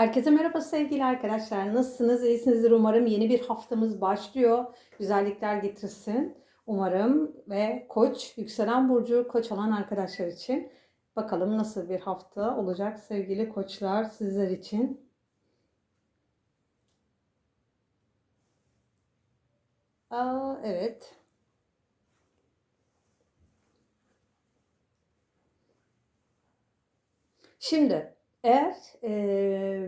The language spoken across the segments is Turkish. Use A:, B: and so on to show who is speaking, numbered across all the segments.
A: Herkese merhaba sevgili arkadaşlar. Nasılsınız? İyisinizdir umarım. Yeni bir haftamız başlıyor. Güzellikler getirsin. Umarım ve Koç, yükselen burcu Koç olan arkadaşlar için. Bakalım nasıl bir hafta olacak sevgili koçlar sizler için. Aa, evet. Şimdi eğer e,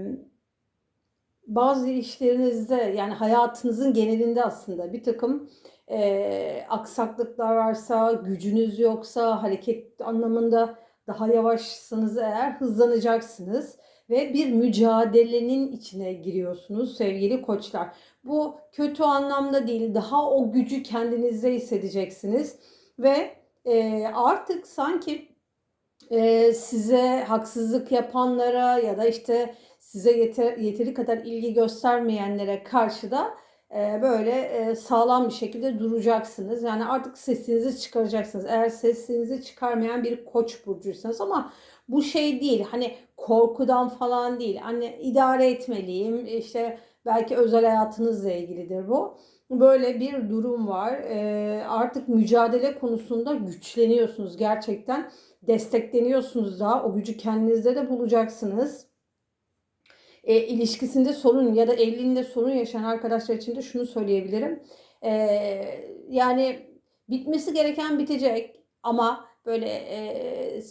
A: bazı işlerinizde yani hayatınızın genelinde aslında bir takım e, aksaklıklar varsa, gücünüz yoksa, hareket anlamında daha yavaşsınız eğer hızlanacaksınız ve bir mücadelenin içine giriyorsunuz sevgili koçlar. Bu kötü anlamda değil, daha o gücü kendinizde hissedeceksiniz ve e, artık sanki e, size haksızlık yapanlara ya da işte size yeter, yeteri kadar ilgi göstermeyenlere karşı da e, böyle e, sağlam bir şekilde duracaksınız. Yani artık sesinizi çıkaracaksınız. Eğer sesinizi çıkarmayan bir koç burcuysanız ama bu şey değil hani korkudan falan değil. Hani idare etmeliyim işte belki özel hayatınızla ilgilidir bu. Böyle bir durum var. Artık mücadele konusunda güçleniyorsunuz gerçekten. Destekleniyorsunuz da o gücü kendinizde de bulacaksınız e, ilişkisinde sorun ya da evliliğinde sorun yaşayan arkadaşlar için de şunu söyleyebilirim. E, yani bitmesi gereken bitecek ama böyle e,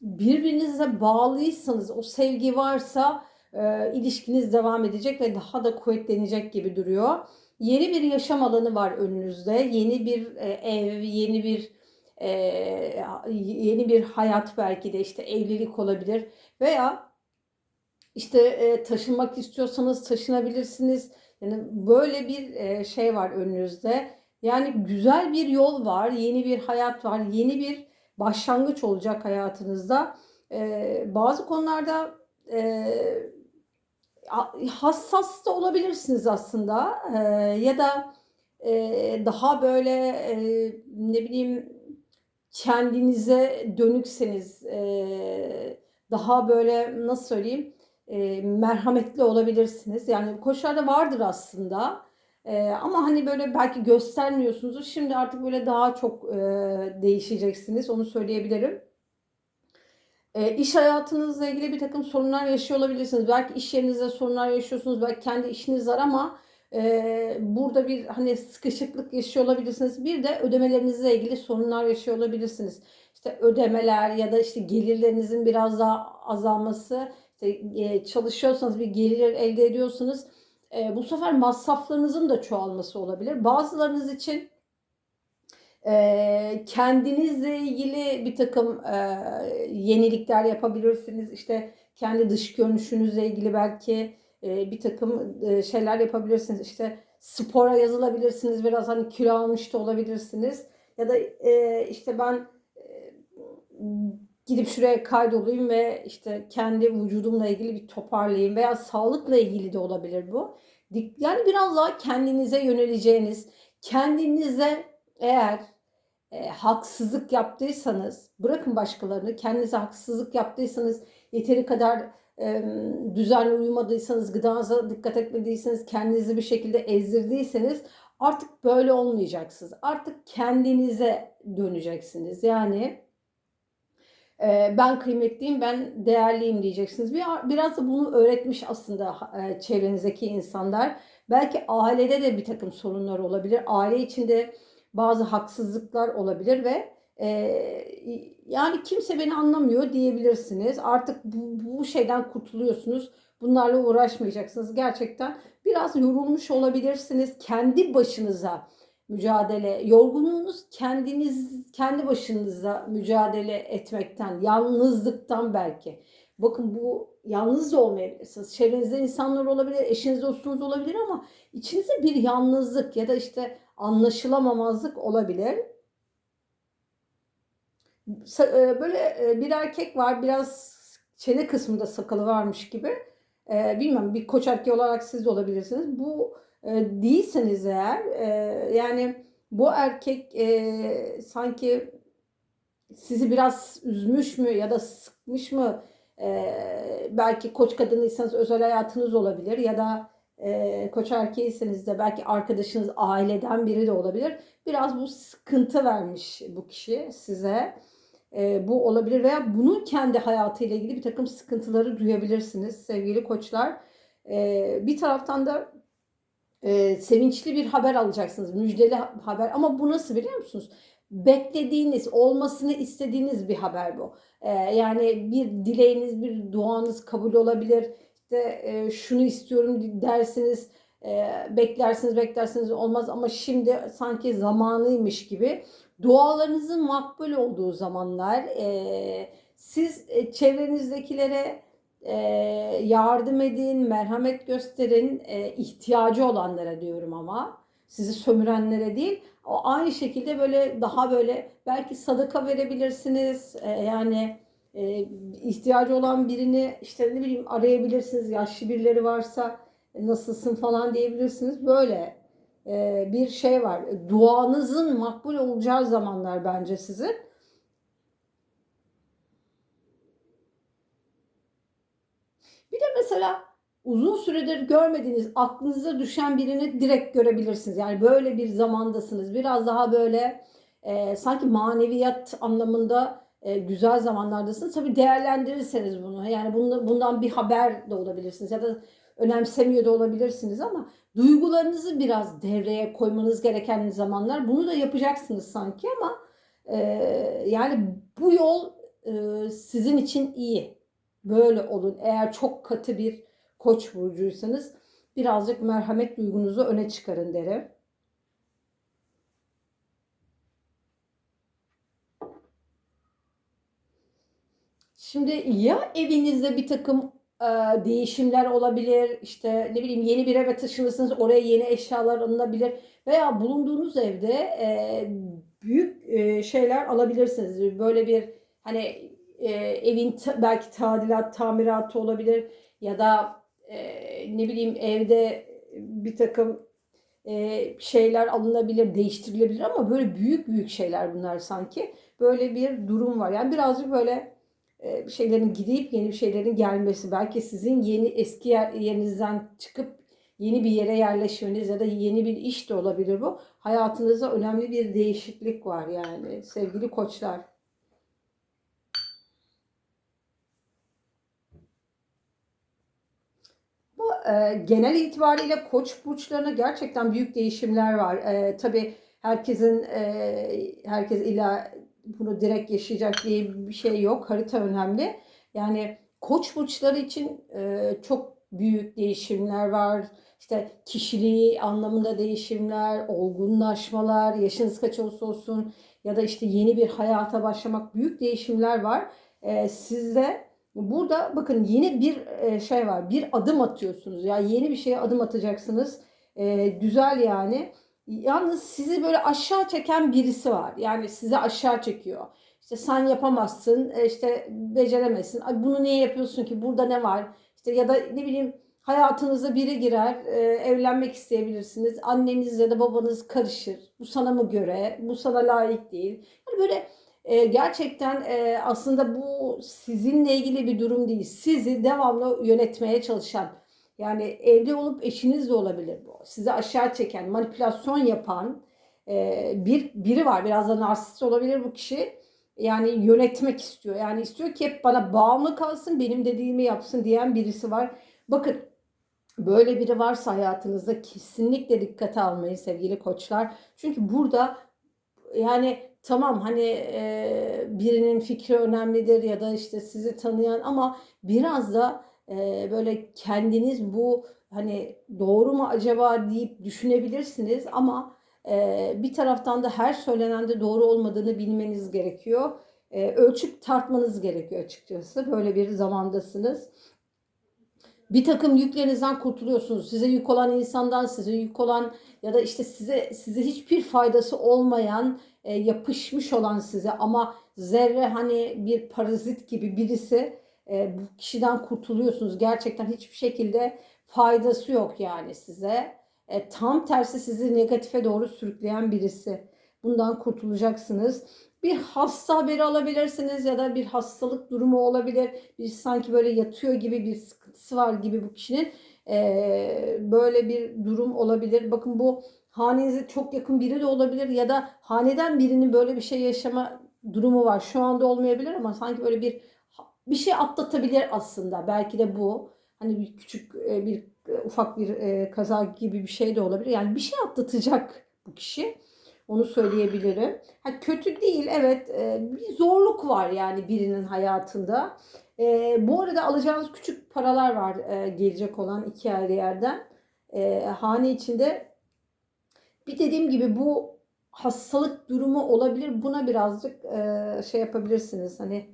A: birbirinize bağlıysanız o sevgi varsa e, ilişkiniz devam edecek ve daha da kuvvetlenecek gibi duruyor. Yeni bir yaşam alanı var önünüzde. Yeni bir e, ev, yeni bir e, yeni bir hayat belki de işte evlilik olabilir veya işte e, taşınmak istiyorsanız taşınabilirsiniz. Yani böyle bir şey var önünüzde. Yani güzel bir yol var, yeni bir hayat var, yeni bir başlangıç olacak hayatınızda. E, bazı konularda e, hassas da olabilirsiniz aslında e, ya da e, daha böyle e, ne bileyim kendinize dönükseniz e, daha böyle nasıl söyleyeyim merhametli olabilirsiniz. Yani koçlarda vardır aslında. Ama hani böyle belki göstermiyorsunuz. Şimdi artık böyle daha çok değişeceksiniz. Onu söyleyebilirim. E, iş hayatınızla ilgili bir takım sorunlar yaşıyor olabilirsiniz. Belki iş yerinizde sorunlar yaşıyorsunuz. Belki kendi işiniz var ama e, burada bir hani sıkışıklık yaşıyor olabilirsiniz. Bir de ödemelerinizle ilgili sorunlar yaşıyor olabilirsiniz. İşte ödemeler ya da işte gelirlerinizin biraz daha azalması işte çalışıyorsanız bir gelir elde ediyorsanız bu sefer masraflarınızın da çoğalması olabilir. Bazılarınız için kendinizle ilgili bir takım yenilikler yapabilirsiniz. İşte kendi dış görünüşünüzle ilgili belki bir takım şeyler yapabilirsiniz. İşte spora yazılabilirsiniz. Biraz hani kilo almış da olabilirsiniz. Ya da işte ben gidip şuraya kaydolayım ve işte kendi vücudumla ilgili bir toparlayayım veya sağlıkla ilgili de olabilir bu. Yani biraz daha kendinize yöneleceğiniz, kendinize eğer e, haksızlık yaptıysanız, bırakın başkalarını, kendinize haksızlık yaptıysanız, yeteri kadar e, düzenli uyumadıysanız, gıdanıza dikkat etmediyseniz, kendinizi bir şekilde ezdirdiyseniz artık böyle olmayacaksınız. Artık kendinize döneceksiniz. Yani ben kıymetliyim, ben değerliyim diyeceksiniz. Biraz da bunu öğretmiş aslında çevrenizdeki insanlar. Belki ailede de bir takım sorunlar olabilir. Aile içinde bazı haksızlıklar olabilir ve yani kimse beni anlamıyor diyebilirsiniz. Artık bu, bu şeyden kurtuluyorsunuz. Bunlarla uğraşmayacaksınız. Gerçekten biraz yorulmuş olabilirsiniz. Kendi başınıza mücadele, yorgunluğunuz kendiniz kendi başınıza mücadele etmekten, yalnızlıktan belki. Bakın bu yalnız olmayabilirsiniz. Çevrenizde insanlar olabilir, eşiniz dostunuz olabilir ama içinizde bir yalnızlık ya da işte anlaşılamamazlık olabilir. E, böyle e, bir erkek var biraz çene kısmında sakalı varmış gibi. E, bilmem bir koç erkeği olarak siz de olabilirsiniz. Bu değilseniz eğer yani bu erkek sanki sizi biraz üzmüş mü ya da sıkmış mı Ee, belki koç kadınıysanız özel hayatınız olabilir ya da e, koç erkeğiyseniz de belki arkadaşınız aileden biri de olabilir. Biraz bu sıkıntı vermiş bu kişi size. E, bu olabilir veya bunun kendi hayatıyla ilgili bir takım sıkıntıları duyabilirsiniz sevgili koçlar. E, bir taraftan da e, sevinçli bir haber alacaksınız. Müjdeli haber ama bu nasıl biliyor musunuz? Beklediğiniz, olmasını istediğiniz bir haber bu. E, yani bir dileğiniz, bir duanız kabul olabilir. İşte e, şunu istiyorum dersiniz, e, beklersiniz, beklersiniz olmaz ama şimdi sanki zamanıymış gibi. Dualarınızın makbul olduğu zamanlar, e, siz e, çevrenizdekilere e, yardım edin, merhamet gösterin, e, ihtiyacı olanlara diyorum ama sizi sömürenlere değil. O aynı şekilde böyle daha böyle belki sadaka verebilirsiniz. E, yani e, ihtiyacı olan birini işte ne bileyim arayabilirsiniz. Yaşlı birileri varsa e, nasılsın falan diyebilirsiniz. Böyle e, bir şey var. Duanızın makbul olacağı zamanlar bence sizin. Bir de mesela uzun süredir görmediğiniz, aklınıza düşen birini direkt görebilirsiniz. Yani böyle bir zamandasınız. Biraz daha böyle e, sanki maneviyat anlamında e, güzel zamanlardasınız. Tabii değerlendirirseniz bunu. Yani bundan, bir haber de olabilirsiniz ya da önemsemiyor da olabilirsiniz ama duygularınızı biraz devreye koymanız gereken zamanlar. Bunu da yapacaksınız sanki ama e, yani bu yol e, sizin için iyi. Böyle olun. Eğer çok katı bir koç burcuysanız birazcık merhamet duygunuzu öne çıkarın derim. Şimdi ya evinizde bir takım e, değişimler olabilir, işte ne bileyim yeni bir eve taşınırsınız, oraya yeni eşyalar alınabilir veya bulunduğunuz evde e, büyük e, şeyler alabilirsiniz. Böyle bir hani e, evin belki tadilat, tamiratı olabilir ya da e, ne bileyim evde bir takım e, şeyler alınabilir, değiştirilebilir ama böyle büyük büyük şeyler bunlar sanki. Böyle bir durum var. Yani birazcık böyle bir şeylerin gidip yeni bir şeylerin gelmesi. Belki sizin yeni eski yer, yerinizden çıkıp yeni bir yere yerleşmeniz ya da yeni bir iş de olabilir bu. Hayatınızda önemli bir değişiklik var yani sevgili koçlar. Bu e, genel itibariyle koç burçlarına gerçekten büyük değişimler var. E, tabii herkesin e, herkes illa bunu direkt yaşayacak diye bir şey yok. Harita önemli. Yani koç burçları için e, çok büyük değişimler var. İşte kişiliği anlamında değişimler, olgunlaşmalar, yaşınız kaç olsa olsun ya da işte yeni bir hayata başlamak büyük değişimler var. E, sizde burada bakın yeni bir e, şey var. Bir adım atıyorsunuz. Ya yani yeni bir şeye adım atacaksınız. E, güzel yani. Yalnız sizi böyle aşağı çeken birisi var. Yani sizi aşağı çekiyor. İşte sen yapamazsın, e, işte beceremezsin. Ay bunu niye yapıyorsun ki? Burada ne var? İşte ya da ne bileyim hayatınıza biri girer, e, evlenmek isteyebilirsiniz. Anneniz ya da babanız karışır. Bu sana mı göre? Bu sana layık değil. Yani böyle e, gerçekten e, aslında bu sizinle ilgili bir durum değil. Sizi devamlı yönetmeye çalışan yani evli olup eşiniz de olabilir. Sizi aşağı çeken, manipülasyon yapan e, bir biri var. Biraz da narsist olabilir bu kişi. Yani yönetmek istiyor. Yani istiyor ki hep bana bağımlı kalsın, benim dediğimi yapsın diyen birisi var. Bakın böyle biri varsa hayatınızda kesinlikle dikkate almayın sevgili koçlar. Çünkü burada yani tamam hani e, birinin fikri önemlidir ya da işte sizi tanıyan ama biraz da böyle kendiniz bu hani doğru mu acaba deyip düşünebilirsiniz ama bir taraftan da her söylenende doğru olmadığını bilmeniz gerekiyor. Ölçüp tartmanız gerekiyor açıkçası. Böyle bir zamandasınız. Bir takım yüklerinizden kurtuluyorsunuz. Size yük olan insandan, size yük olan ya da işte size size hiçbir faydası olmayan, yapışmış olan size ama zerre hani bir parazit gibi birisi e, bu kişiden kurtuluyorsunuz. Gerçekten hiçbir şekilde faydası yok yani size. E, tam tersi sizi negatife doğru sürükleyen birisi. Bundan kurtulacaksınız. bir hasta haberi alabilirsiniz ya da bir hastalık durumu olabilir. Bir sanki böyle yatıyor gibi bir sıkıntısı var gibi bu kişinin. Ee, böyle bir durum olabilir. Bakın bu hanenize çok yakın biri de olabilir ya da haneden birinin böyle bir şey yaşama durumu var. Şu anda olmayabilir ama sanki böyle bir bir şey atlatabilir aslında. Belki de bu hani bir küçük e, bir e, ufak bir e, kaza gibi bir şey de olabilir. Yani bir şey atlatacak bu kişi. Onu söyleyebilirim. Ha, kötü değil evet bir zorluk var yani birinin hayatında. Bu arada alacağınız küçük paralar var gelecek olan iki ayrı yerden. Hane içinde bir dediğim gibi bu hastalık durumu olabilir. Buna birazcık şey yapabilirsiniz. Hani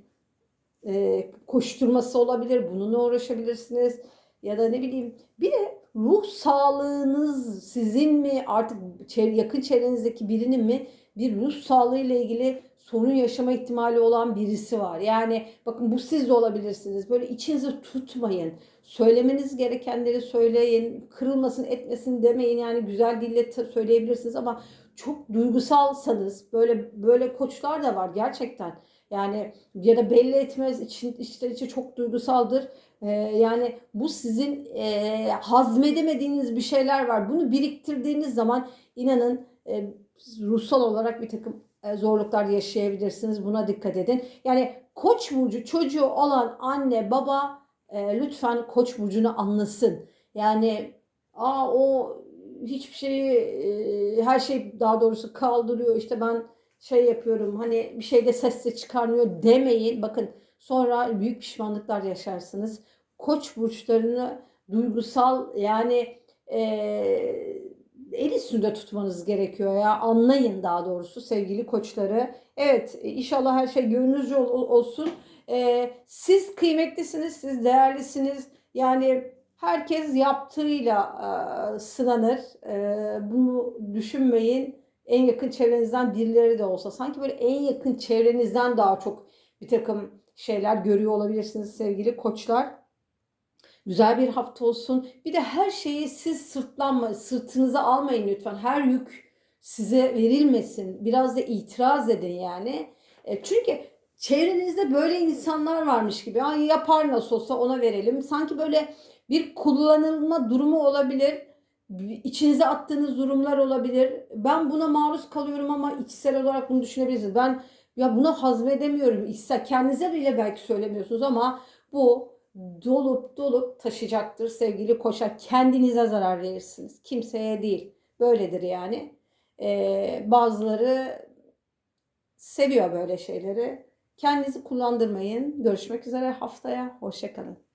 A: e, koşturması olabilir. Bununla uğraşabilirsiniz. Ya da ne bileyim bir de ruh sağlığınız sizin mi artık çevre, yakın çevrenizdeki birinin mi bir ruh sağlığı ile ilgili sorun yaşama ihtimali olan birisi var. Yani bakın bu siz de olabilirsiniz. Böyle içinizi tutmayın. Söylemeniz gerekenleri söyleyin. Kırılmasın etmesin demeyin. Yani güzel dille söyleyebilirsiniz ama çok duygusalsanız böyle böyle koçlar da var gerçekten. Yani ya da belli etmez için içten içe çok duygusaldır. Ee, yani bu sizin e, hazmedemediğiniz bir şeyler var. Bunu biriktirdiğiniz zaman inanın e, ruhsal olarak bir takım e, zorluklar yaşayabilirsiniz. Buna dikkat edin. Yani koç burcu çocuğu olan anne baba e, lütfen koç burcunu anlasın. Yani aa o hiçbir şeyi e, her şey daha doğrusu kaldırıyor. İşte ben şey yapıyorum hani bir şeyde ses de çıkarmıyor demeyin. Bakın sonra büyük pişmanlıklar yaşarsınız. Koç burçlarını duygusal yani e, el üstünde tutmanız gerekiyor ya. Anlayın daha doğrusu sevgili koçları. Evet inşallah her şey gönlünüzce ol, olsun. E, siz kıymetlisiniz, siz değerlisiniz. Yani herkes yaptığıyla e, sınanır. E, bunu düşünmeyin en yakın çevrenizden birileri de olsa sanki böyle en yakın çevrenizden daha çok bir takım şeyler görüyor olabilirsiniz sevgili koçlar. Güzel bir hafta olsun. Bir de her şeyi siz sırtlanma, sırtınıza almayın lütfen. Her yük size verilmesin. Biraz da itiraz edin yani. E, çünkü çevrenizde böyle insanlar varmış gibi. Ay yapar nasıl olsa ona verelim. Sanki böyle bir kullanılma durumu olabilir içinize attığınız durumlar olabilir. Ben buna maruz kalıyorum ama içsel olarak bunu düşünebilirsiniz. Ben ya bunu hazmedemiyorum. İçsel kendinize bile belki söylemiyorsunuz ama bu dolup dolup taşacaktır sevgili koşa. Kendinize zarar verirsiniz. Kimseye değil. Böyledir yani. Ee, bazıları seviyor böyle şeyleri. Kendinizi kullandırmayın. Görüşmek üzere haftaya. Hoşçakalın.